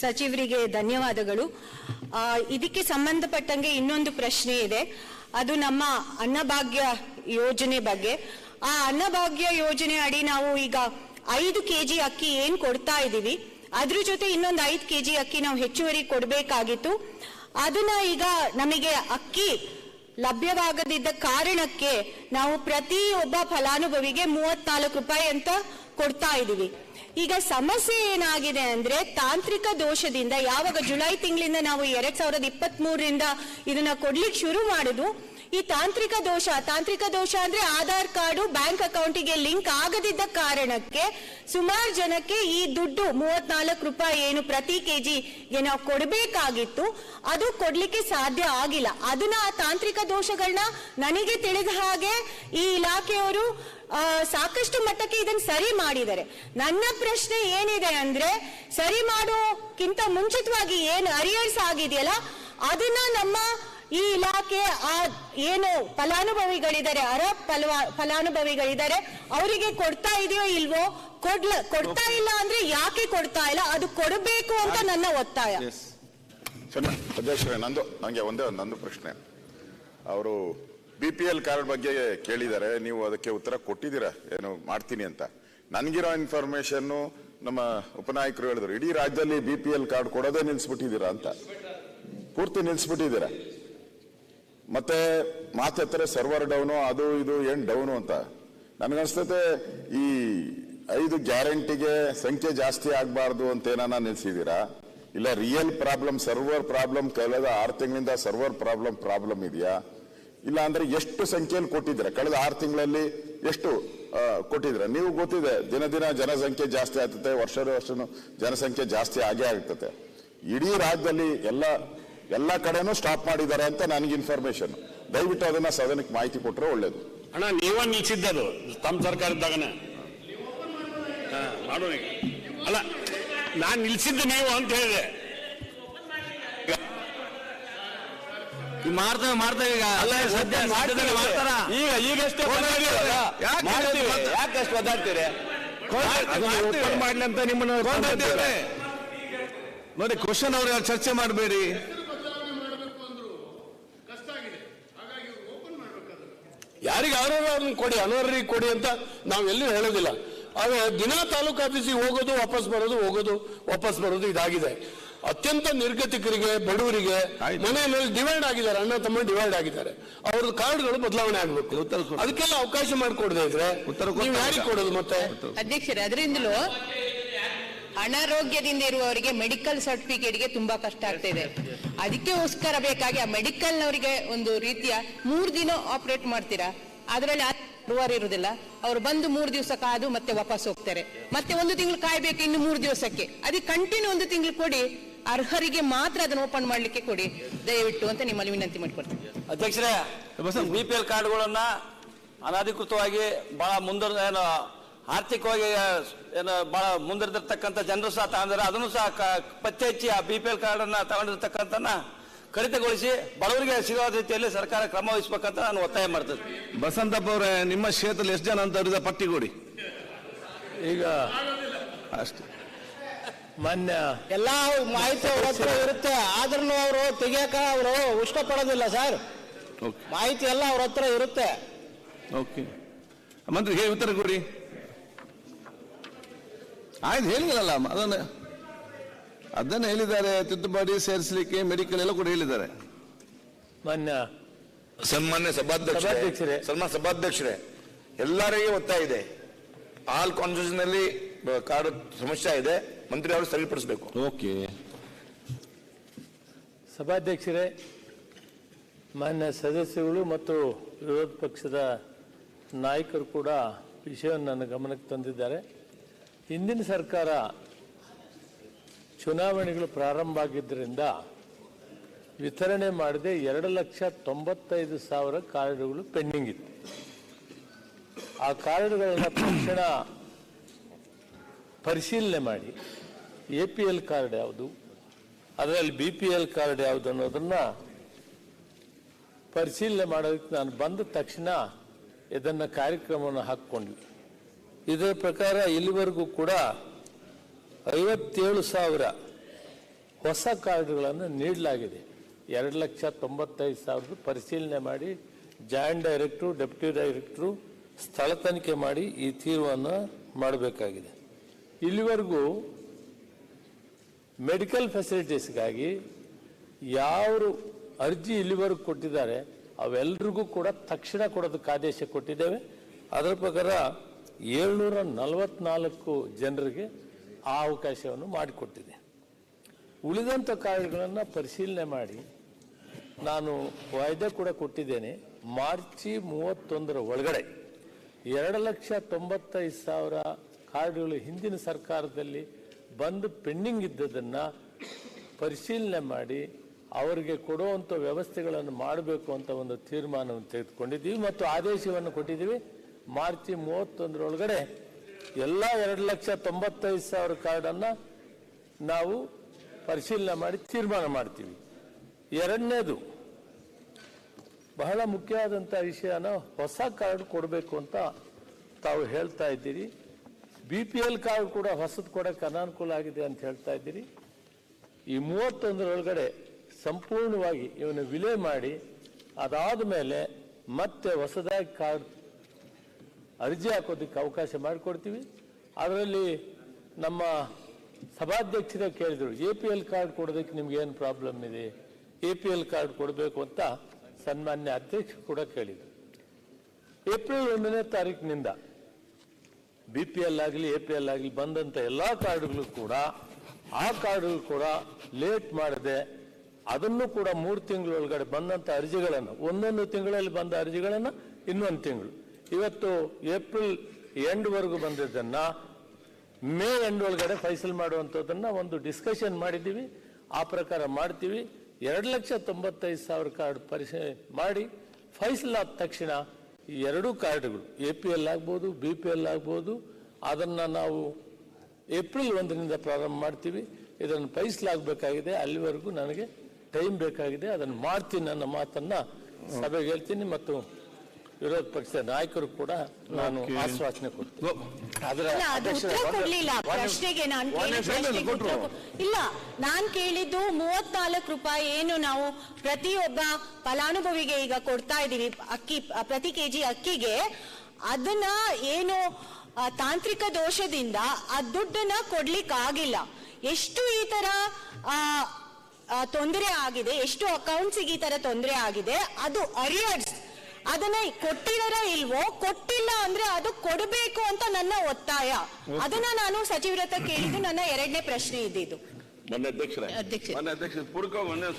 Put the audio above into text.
ಸಚಿವರಿಗೆ ಧನ್ಯವಾದಗಳು. ಇದಕ್ಕೆ ಸಂಬಂಧಪಟ್ಟಂಗೆ ಇನ್ನೊಂದು ಪ್ರಶ್ನೆ ಇದೆ. ಅದು ನಮ್ಮ ಅನ್ನಭಾಗ್ಯ ಯೋಜನೆ ಬಗ್ಗೆ. ಆ ಅನ್ನಭಾಗ್ಯ ಯೋಜನೆ ಅಡಿ ನಾವು ಈಗ ಐದು ಕೆಜಿ ಅಕ್ಕಿ ಏನ್ ಕೊಡ್ತಾ ಇದ್ದೀವಿ? ಅದ್ರ ಜೊತೆ ಇನ್ನೊಂದು ಐದು ಕೆಜಿ ಅಕ್ಕಿ ನಾವು ಹೆಚ್ಚುವರಿ ಕೊಡಬೇಕಾಗಿತ್ತು. ಅದನ್ನ ಈಗ ನಮಗೆ ಅಕ್ಕಿ ಲಭ್ಯವಾಗದಿದ್ದ ಕಾರಣಕ್ಕೆ ನಾವು ಪ್ರತಿಯೊಬ್ಬ ಫಲಾನುಭವಿಗೆ ಮೂವತ್ನಾಲ್ಕು ರೂಪಾಯಿ ಅಂತ ಕೊಡ್ತಾ ಇದೀವಿ ಈಗ ಸಮಸ್ಯೆ ಏನಾಗಿದೆ ಅಂದ್ರೆ ತಾಂತ್ರಿಕ ದೋಷದಿಂದ ಯಾವಾಗ ಜುಲೈ ತಿಂಗಳಿಂದ ನಾವು ಎರಡ್ ಸಾವಿರದ ಇಪ್ಪತ್ತ್ ಮೂರರಿಂದ ಇದನ್ನ ಕೊಡ್ಲಿಕ್ಕೆ ಶುರು ಮಾಡುದು ಈ ತಾಂತ್ರಿಕ ದೋಷ ತಾಂತ್ರಿಕ ದೋಷ ಅಂದ್ರೆ ಆಧಾರ್ ಕಾರ್ಡು, ಬ್ಯಾಂಕ್ ಅಕೌಂಟಿಗೆ ಲಿಂಕ್ ಆಗದಿದ್ದ ಕಾರಣಕ್ಕೆ ಸುಮಾರು ಜನಕ್ಕೆ ಈ ದುಡ್ಡು ಮೂವತ್ನಾಲ್ಕು ರೂಪಾಯಿ ಏನು ಪ್ರತಿ ಕೆಜಿ ನಾವು ಕೊಡಬೇಕಾಗಿತ್ತು. ಅದು ಕೊಡ್ಲಿಕ್ಕೆ ಸಾಧ್ಯ ಆಗಿಲ್ಲ. ಅದನ್ನ ಆ ತಾಂತ್ರಿಕ ದೋಷಗಳನ್ನ ನನಗೆ ತಿಳಿದ ಹಾಗೆ ಈ ಇಲಾಖೆಯವರು ಸಾಕಷ್ಟು ಮಟ್ಟಕ್ಕೆ ಇದನ್ನ ಸರಿ ಮಾಡಿದರೆ ನನ್ನ ಪ್ರಶ್ನೆ ಏನಿದೆ ಅಂದ್ರೆ, ಸರಿ ಮಾಡೋಕ್ಕಿಂತ ಮುಂಚಿತವಾಗಿ ಏನು ಅರಿಯರ್ಸ್ ಆಗಿದೆಯಲ್ಲ, ಅದನ್ನ ನಮ್ಮ ಈ ಇಲಾಖೆ ಆ ಏನು ಫಲಾನುಭವಿಗಳಿದ್ದಾರೆ ಅರಬ್ ಫಲವಾ ಫಲಾನುಭವಿಗಳಿದ್ದಾರೆ ಅವರಿಗೆ ಕೊಡ್ತಾ ಇದೆಯೋ ಇಲ್ವೋ ಕೊಡ್ಲ ಕೊಡ್ತಾ ಇಲ್ಲ ಅಂದ್ರೆ ಯಾಕೆ ಕೊಡ್ತಾ ಇಲ್ಲ ಅದು ಕೊಡಬೇಕು ಅಂತ ನನ್ನ ಒತ್ತಾಯ. ನಂದು ನನಗೆ ಒಂದೇ ಒಂದು ನಂದು ಪ್ರಶ್ನೆ. ಅವರು ಬಿ ಪಿ ಎಲ್ ಕಾರ್ಡ್ ಬಗ್ಗೆ ಕೇಳಿದ್ದಾರೆ ನೀವು ಅದಕ್ಕೆ ಉತ್ತರ ಕೊಟ್ಟಿದ್ದೀರಾ ಏನು ಮಾಡ್ತೀನಿ ಅಂತ. ನನಗಿರೋ ಇನ್ಫಾರ್ಮೇಶನ್ನು ನಮ್ಮ ಉಪನಾಯಕರು ಹೇಳಿದ್ರು ಇಡೀ ರಾಜ್ಯದಲ್ಲಿ ಬಿ ಪಿ ಎಲ್ ಕಾರ್ಡ್ ಕೊಡೋದೇ ನಿಲ್ಲಿಸ್ಬಿಟ್ಟಿದ್ದೀರಾ ಅಂತ. ಪೂರ್ತಿ ನಿಲ್ಸ್ಬಿಟ್ಟಿದ್ದೀರಾ? ಮತ್ತೆ ಮಾತೆತ್ತರೆ ಸರ್ವರ್ ಡೌನು ಅದು ಇದು, ಏನು ಡೌನು ಅಂತ. ನನಗನ್ಸ್ತತೆ, ಈ ಐದು ಗ್ಯಾರಂಟಿಗೆ ಸಂಖ್ಯೆ ಜಾಸ್ತಿ ಆಗಬಾರ್ದು ಅಂತ ಏನಾನ ನಿಲ್ಸಿದ್ದೀರಾ ಇಲ್ಲ ರಿಯಲ್ ಪ್ರಾಬ್ಲಮ್ ಸರ್ವರ್ ಪ್ರಾಬ್ಲಮ್ ಕಳೆದ ಆರು ತಿಂಗಳಿಂದ ಸರ್ವರ್ ಪ್ರಾಬ್ಲಮ್ ಪ್ರಾಬ್ಲಮ್ ಇದೆಯಾ? ಇಲ್ಲ, ಅಂದ್ರೆ ಎಷ್ಟು ಸಂಖ್ಯೆಯಲ್ಲಿ ಕೊಟ್ಟಿದ್ದೀರಾ? ಕಳೆದ ಆರು ತಿಂಗಳಲ್ಲಿ ಎಷ್ಟು ಕೊಟ್ಟಿದ್ರೆ ನೀವು ಗೊತ್ತಿದೆ, ದಿನ ದಿನ ಜನಸಂಖ್ಯೆ ಜಾಸ್ತಿ ಆಗ್ತದೆ ವರ್ಷ ವರ್ಷನೂ ಜನಸಂಖ್ಯೆ ಜಾಸ್ತಿ ಆಗೇ ಆಗ್ತದೆ ಇಡೀ ರಾಜ್ಯದಲ್ಲಿ ಎಲ್ಲ ಎಲ್ಲ ಕಡೆನೂ ಸ್ಟಾಪ್ ಮಾಡಿದ್ದಾರೆ ಅಂತ ನನಗೆ ಇನ್ಫಾರ್ಮೇಶನ್ ದಯವಿಟ್ಟು ಅದನ್ನ ಸದನಕ್ಕೆ ಮಾಹಿತಿ ಕೊಟ್ಟರೆ ಒಳ್ಳೇದು. ಅಣ್ಣ ನೀವ ನಿಲ್ಸಿದ್ದದು. ತಮ್ಮ ಸರ್ಕಾರ ಇದ್ದಾಗನೆ. ಹಾ, ಮಾಡೋಣ ಈಗ. ಅಲ್ಲ ನಾನು ನಿಲ್ಸಿದ್ದು ನೀವು ಅಂತ ಹೇಳಿದೆ. ಈಗ ಮಾಡ್ತೇವೆ ಮಾಡ್ತೇವೆ ಈಗ. ಅಲ್ಲ ಸದ್ಯ ಮಾಡ್ತಾರ? ಈಗ ಈಗಷ್ಟೇ ಯಾಕಷ್ಟು ಮಾಡ್ತೀವಿ. ಯಾಕೆ ಅಷ್ಟು ಒದ್ದಾಡ್ತೀರಿ? ಓಪನ್ ಮಾಡ್ಲಿ ಅಂತ ನಿಮ್ಮನ್ನ. ನೋಡಿ ಕ್ವಶನ್ ಅವ್ರು ಚರ್ಚೆ ಮಾಡಬೇಡಿ. ಅರ್ಹರವ್ರನ್ನ ಕೊಡಿ ಅನರ್ಹರಿಗೆ ಕೊಡಿ ಅಂತ ನಾವು ಎಲ್ಲೂ ಹೇಳೋದಿಲ್ಲ. ಆದ್ರೆ ದಿನ ತಾಲೂಕು ಆಫೀಸಿಗೆ ಹೋಗೋದು ವಾಪಸ್ ಬರೋದು ಹೋಗೋದು ವಾಪಸ್ ಬರೋದು ಇದಾಗಿದೆ. ಅತ್ಯಂತ ನಿರ್ಗತಿಕರಿಗೆ ಬಡವರಿಗೆ. ಮನೆ ಮೇಲೆ ಡಿವೈಡ್ ಆಗಿದ್ದಾರೆ ಅಣ್ಣ ತಮ್ಮ ಡಿವೈಡ್ ಆಗಿದ್ದಾರೆ. ಅವ್ರದ್ದು ಕಾರ್ಡ್ಗಳು ಬದಲಾವಣೆ ಆಗ್ಬೇಕು. ಅದಕ್ಕೆಲ್ಲ ಅವಕಾಶ ಮಾಡಿಕೊಡದೆ ಇದ್ರೆ ಉತ್ತರ ನೀವು ಯಾರಿಗೆ ಕೊಡೋದು ಮತ್ತೆ? ಅಧ್ಯಕ್ಷರೇ ಅದರಿಂದಲೂ ಅನಾರೋಗ್ಯದಿಂದ ಇರುವವರಿಗೆ ಮೆಡಿಕಲ್ ಸರ್ಟಿಫಿಕೇಟ್ಗೆ ತುಂಬಾ ಕಷ್ಟ ಆಗ್ತಿದೆ ಅದಕ್ಕೋಸ್ಕರ ಬೇಕಾಗಿ ಆ ಮೆಡಿಕಲ್ನವರಿಗೆ ಒಂದು ರೀತಿಯ ಮೂರು ದಿನ ಆಪರೇಟ್ ಮಾಡ್ತೀರಾ? ಅದರಲ್ಲಿ ಬರುವಾರ ಇರುವುದಿಲ್ಲ. ಅವರು ಬಂದು ಮೂರು ದಿವಸ ಕಾದು ಮತ್ತೆ ವಾಪಸ್ ಹೋಗ್ತಾರೆ. ಮತ್ತೆ ಒಂದು ತಿಂಗಳು ಕಾಯ್ಬೇಕು ಇನ್ನು ಮೂರು ದಿವಸಕ್ಕೆ. ಅದಕ್ಕೆ ಕಂಟಿನ್ಯೂ ಒಂದು ತಿಂಗಳು ಕೊಡಿ. ಅರ್ಹರಿಗೆ ಮಾತ್ರ ಅದನ್ನು ಓಪನ್ ಮಾಡಲಿಕ್ಕೆ ಕೊಡಿ. ದಯವಿಟ್ಟು ಅಂತ ನಿಮ್ಮಲ್ಲಿ ವಿನಂತಿ ಮಾಡಿಕೊಡ್ತೀನಿ ಅಧ್ಯಕ್ಷರೇ ಬಿ ಪಿ ಎಲ್ ಕಾರ್ಡ್ಗಳನ್ನ ಅನಧಿಕೃತವಾಗಿ ಬಹಳ ಮುಂದರ್ ಏನು ಆರ್ಥಿಕವಾಗಿ ಏನು ಬಹಳ ಮುಂದರ್ದಿರ್ತಕ್ಕಂಥ ಜನರು ಸಹ ತಗೊಂಡಿದ್ದಾರೆ. ಅದನ್ನು ಸಹ ಕ- ಪತ್ತೆ ಹಚ್ಚಿ ಆ ಬಿ ಪಿ ಎಲ್ ಕಾರ್ಡನ್ನು ಅನ್ನ ತಗೊಂಡಿರ್ತಕ್ಕಂಥನ್ನ ಕಡಿತಗೊಳಿಸಿ ಬಡವರಿಗೆ ಸಿಗುವ ರೀತಿಯಲ್ಲಿ ಸರ್ಕಾರ ಕ್ರಮ ವಹಿಸಬೇಕಂತ ನಾನು ಒತ್ತಾಯ ಮಾಡ್ತೇನೆ. ಬಸಂತಪ್ಪ ಅವರೇ ನಿಮ್ಮ ಕ್ಷೇತ್ರದಲ್ಲಿ ಎಷ್ಟು ಜನ ಅಂತ ಅವರಿದ ಪಟ್ಟಿ ಕೊಡಿ. ಈಗ ಅಷ್ಟೇ. ಮಾನ್ಯ ಎಲ್ಲ ಮಾಹಿತಿ ಅವ್ರ ಹತ್ರ ಇರುತ್ತೆ ಆದ್ರೂ ಅವರು ತೆಗಿಯಕ ಅವರು ಇಷ್ಟಪಡೋದಿಲ್ಲ ಸರ್. ಓಕೆ. ಮಾಹಿತಿ ಎಲ್ಲ ಅವ್ರ ಹತ್ರ ಇರುತ್ತೆ. ಓಕೆ. ಮಂತ್ರಿ ಹೇಳಿ ಉತ್ತರ ಕೊಡಿ ಆಯ್ತು ಹೇಳಿದ್ರಲ್ಲ ಅದನ್ನ ಅದನ್ನ ಹೇಳಿದ್ದಾರೆ ತಿದ್ದುಪಡಿ ಸೇರಿಸಲಿಕ್ಕೆ ಮೆಡಿಕಲ್ ಎಲ್ಲ ಕೂಡ ಹೇಳಿದ್ದಾರೆ. ಮಾನ್ಯ ಸನ್ಮಾನ್ಯ ಸಭಾಧ್ಯಕ್ಷರೇ. ಸನ್ಮಾನ್ಯ ಸಭಾಧ್ಯಕ್ಷರೇ ಎಲ್ಲರಿಗೆ ಒತ್ತಾಯ ಇದೆ. ಆಲ್ ಕಾನ್ಸ್ಟಿಟ್ಯೂಷನ್ ಅಲ್ಲಿ ಕಾಡು ಕಾರ್ಡ್ ಸಮಸ್ಯೆ ಇದೆ ಮಂತ್ರಿ ಅವರು ಸರಿಪಡಿಸಬೇಕು ಓಕೆ. ಸಭಾಧ್ಯಕ್ಷರೇ ಮಾನ್ಯ ಸದಸ್ಯಗಳು ಮತ್ತು ವಿರೋಧ ಪಕ್ಷದ ನಾಯಕರು ಕೂಡ ವಿಷಯವನ್ನು ನನ್ನ ಗಮನಕ್ಕೆ ತಂದಿದ್ದಾರೆ. ಹಿಂದಿನ ಸರ್ಕಾರ ಚುನಾವಣೆಗಳು ಪ್ರಾರಂಭ ಆಗಿದ್ದರಿಂದ ವಿತರಣೆ ಮಾಡದೆ ಎರಡು ಲಕ್ಷ ತೊಂಬತ್ತೈದು ಸಾವಿರ ಕಾರ್ಡುಗಳು ಪೆಂಡಿಂಗ್ ಇತ್ತು. ಆ ಕಾರ್ಡುಗಳನ್ನು ತಕ್ಷಣ ಪರಿಶೀಲನೆ ಮಾಡಿ, ಎ ಪಿ ಎಲ್ ಕಾರ್ಡ್ ಯಾವುದು, ಅದರಲ್ಲಿ ಬಿ ಪಿ ಎಲ್ ಕಾರ್ಡ್ ಯಾವುದು ಅನ್ನೋದನ್ನ ಪರಿಶೀಲನೆ ಮಾಡೋದಕ್ಕೆ ನಾನು ಬಂದ ತಕ್ಷಣ ಇದನ್ನು ಕಾರ್ಯಕ್ರಮವನ್ನು ಹಾಕ್ಕೊಂಡ್ವಿ. ಇದರ ಪ್ರಕಾರ ಇಲ್ಲಿವರೆಗೂ ಕೂಡ ಐವತ್ತೇಳು ಸಾವಿರ ಹೊಸ ಕಾರ್ಡ್ಗಳನ್ನು ನೀಡಲಾಗಿದೆ. ಎರಡು ಲಕ್ಷ ತೊಂಬತ್ತೈದು ಸಾವಿರದ ಪರಿಶೀಲನೆ ಮಾಡಿ, ಜಾಯಿಂಟ್ ಡೈರೆಕ್ಟ್ರು ಡೆಪ್ಯೂಟಿ ಡೈರೆಕ್ಟ್ರು ಸ್ಥಳ ತನಿಖೆ ಮಾಡಿ ಈ ತೀರ್ಮಾನ ಮಾಡಬೇಕಾಗಿದೆ. ಇಲ್ಲಿವರೆಗೂ ಮೆಡಿಕಲ್ ಫೆಸಿಲಿಟೀಸ್ಗಾಗಿ ಯಾರು ಅರ್ಜಿ ಇಲ್ಲಿವರೆಗೂ ಕೊಟ್ಟಿದ್ದಾರೆ ಅವೆಲ್ಲರಿಗೂ ಕೂಡ ತಕ್ಷಣ ಕೊಡೋದಕ್ಕೆ ಆದೇಶ ಕೊಟ್ಟಿದ್ದೇವೆ. ಅದರ ಪ್ರಕಾರ ಏಳ್ನೂರ ನಲವತ್ನಾಲ್ಕು ಜನರಿಗೆ ಆ ಅವಕಾಶವನ್ನು ಮಾಡಿಕೊಟ್ಟಿದೆ. ಉಳಿದಂಥ ಕಾರ್ಯಗಳನ್ನು ಪರಿಶೀಲನೆ ಮಾಡಿ ನಾನು ವಾಯ್ದೆ ಕೂಡ ಕೊಟ್ಟಿದ್ದೇನೆ. ಮಾರ್ಚಿ ಮೂವತ್ತೊಂದರ ಒಳಗಡೆ ಎರಡು ಲಕ್ಷ ತೊಂಬತ್ತೈದು ಸಾವಿರ ಕಾರ್ಡ್ಗಳು ಹಿಂದಿನ ಸರ್ಕಾರದಲ್ಲಿ ಬಂದು ಪೆಂಡಿಂಗ್ ಇದ್ದದನ್ನು ಪರಿಶೀಲನೆ ಮಾಡಿ ಅವರಿಗೆ ಕೊಡುವಂಥ ವ್ಯವಸ್ಥೆಗಳನ್ನು ಮಾಡಬೇಕು ಅಂತ ಒಂದು ತೀರ್ಮಾನವನ್ನು ತೆಗೆದುಕೊಂಡಿದ್ದೀವಿ ಮತ್ತು ಆದೇಶವನ್ನು ಕೊಟ್ಟಿದ್ದೀವಿ. ಮಾರ್ಚಿ ಮೂವತ್ತೊಂದರೊಳಗಡೆ ಎಲ್ಲ ಎರಡು ಲಕ್ಷ ತೊಂಬತ್ತೈದು ಸಾವಿರ ಕಾರ್ಡನ್ನು ನಾವು ಪರಿಶೀಲನೆ ಮಾಡಿ ತೀರ್ಮಾನ ಮಾಡ್ತೀವಿ. ಎರಡನೇದು, ಬಹಳ ಮುಖ್ಯವಾದಂಥ ವಿಷಯನ ಹೊಸ ಕಾರ್ಡ್ ಕೊಡಬೇಕು ಅಂತ ತಾವು ಹೇಳ್ತಾ ಇದ್ದೀರಿ. ಬಿ ಪಿ ಎಲ್ ಕಾರ್ಡ್ ಕೂಡ ಹೊಸದು ಕೊಡೋಕ್ಕೆ ಅನಾನುಕೂಲ ಆಗಿದೆ ಅಂತ ಹೇಳ್ತಾ ಇದ್ದೀರಿ. ಈ ಮೂವತ್ತೊಂದರೊಳಗಡೆ ಸಂಪೂರ್ಣವಾಗಿ ಇವನ್ನ ವಿಲೇ ಮಾಡಿ ಅದಾದ ಮೇಲೆ ಮತ್ತೆ ಹೊಸದಾಗಿ ಕಾರ್ಡ್ ಅರ್ಜಿ ಹಾಕೋದಕ್ಕೆ ಅವಕಾಶ ಮಾಡಿಕೊಡ್ತೀವಿ. ಅದರಲ್ಲಿ ನಮ್ಮ ಸಭಾಧ್ಯಕ್ಷರೇ ಕೇಳಿದರು, ಎ ಪಿ ಎಲ್ ಕಾರ್ಡ್ ಕೊಡೋದಕ್ಕೆ ನಿಮ್ಗೆ ಏನು ಪ್ರಾಬ್ಲಮ್ ಇದೆ? ಎ ಪಿ ಎಲ್ ಕಾರ್ಡ್ ಕೊಡಬೇಕು ಅಂತ ಸನ್ಮಾನ್ಯ ಅಧ್ಯಕ್ಷ ಕೂಡ ಕೇಳಿದರು. ಏಪ್ರಿಲ್ ಒಂದನೇ ತಾರೀಕಿನಿಂದ ಬಿ ಪಿ ಎಲ್ ಆಗಲಿ, ಎ ಪಿ ಎಲ್ ಆಗಲಿ ಬಂದಂಥ ಎಲ್ಲ ಕಾರ್ಡ್ಗಳು ಕೂಡ, ಆ ಕಾರ್ಡ್ಗಳು ಕೂಡ ಲೇಟ್ ಮಾಡದೆ ಅದನ್ನು ಕೂಡ ಮೂರು ತಿಂಗಳೊಳಗಡೆ ಬಂದಂಥ ಅರ್ಜಿಗಳನ್ನು, ಒಂದೊಂದು ತಿಂಗಳಲ್ಲಿ ಬಂದ ಅರ್ಜಿಗಳನ್ನು ಇನ್ನೊಂದು ತಿಂಗಳು. ಇವತ್ತು ಏಪ್ರಿಲ್ ಎಂಡ್ವರೆಗೂ ಬಂದಿದ್ದನ್ನ ಮೇ ಎಂಡ್ ಒಳಗಡೆ ಫೈಸಲ್ ಮಾಡುವಂಥದ್ದನ್ನು ಒಂದು ಡಿಸ್ಕಷನ್ ಮಾಡಿದ್ದೀವಿ. ಆ ಪ್ರಕಾರ ಮಾಡ್ತೀವಿ. ಎರಡು ಲಕ್ಷ ತೊಂಬತ್ತೈದು ಸಾವಿರ ಕಾರ್ಡ್ ಪರಿಶ, ಮಾಡಿ ಫೈಸಲ್ ಆದ ತಕ್ಷಣ ಎರಡೂ ಕಾರ್ಡ್ಗಳು ಎ ಪಿ ಎಲ್ ಆಗ್ಬೋದು, ಬಿ ಪಿ ಎಲ್ ಆಗ್ಬೋದು, ಅದನ್ನು ನಾವು ಏಪ್ರಿಲ್ ಒಂದರಿಂದ ಪ್ರಾರಂಭ ಮಾಡ್ತೀವಿ. ಇದನ್ನು ಫೈಸಲಾಗಬೇಕಾಗಿದೆ ಅಲ್ಲಿವರೆಗೂ ನನಗೆ ಟೈಮ್ ಬೇಕಾಗಿದೆ. ಅದನ್ನು ಮಾಡ್ತೀನಿ ನನ್ನ ಮಾತನ್ನು. ಸಭೆಗೆ ಹೇಳ್ತೀನಿ ಮತ್ತು ವಿರೋಧ ಪಕ್ಷದ ನಾಯಕರು ಕೂಡ ನಾನು ಆಶ್ವಾಸನೆ ಕೊಡ್ತೇನೆ. ಇಲ್ಲ ಕೊಡ್ಲಿಲ್ಲ. ಪ್ರಶ್ನೆಗೆ ನಾನು ಇಲ್ಲ, ಕೇಳಿದ್ದು ಮೂವತ್ನಾಲ್ಕು ರೂಪಾಯಿ ಏನು ನಾವು ಪ್ರತಿಯೊಬ್ಬ ಫಲಾನುಭವಿಗೆ ಈಗ ಕೊಡ್ತಾ ಇದೀವಿ ಅಕ್ಕಿ ಪ್ರತಿ ಕೆಜಿ ಅಕ್ಕಿಗೆ. ಅದನ್ನ ಏನು ತಾಂತ್ರಿಕ ದೋಷದಿಂದ ಆ ದುಡ್ಡನ್ನ ಕೊಡ್ಲಿಕ್ಕೆ ಆಗಿಲ್ಲ ಎಷ್ಟು ಈ ತರ ತೊಂದರೆ ಆಗಿದೆ ಎಷ್ಟು ಅಕೌಂಟ್ಸಿಗೆ ಈ ತರ ತೊಂದರೆ ಆಗಿದೆ ಅದು ಅರಿಯರ್ಸ್ ಅದನ್ನ ಕೊಟ್ಟಿದಾರ ಇಲ್ವೋ ಕೊಟ್ಟಿಲ್ಲ ಅಂದ್ರೆ ಅದು ಕೊಡಬೇಕು ಅಂತ ನನ್ನ ಒತ್ತಾಯ. ಅದನ್ನ ನಾನು ಸಚಿವರ ಹತ್ರ ಕೇಳಿದ್ದು ನನ್ನ ಎರಡನೇ ಪ್ರಶ್ನೆ ಇದ್ದಿದ್ದು. ಅಧ್ಯಕ್ಷ ಮನೆ ಅಧ್ಯಕ್ಷ ಪೂರ್ವಕವಾಗಿ ಮೊನ್ನೆ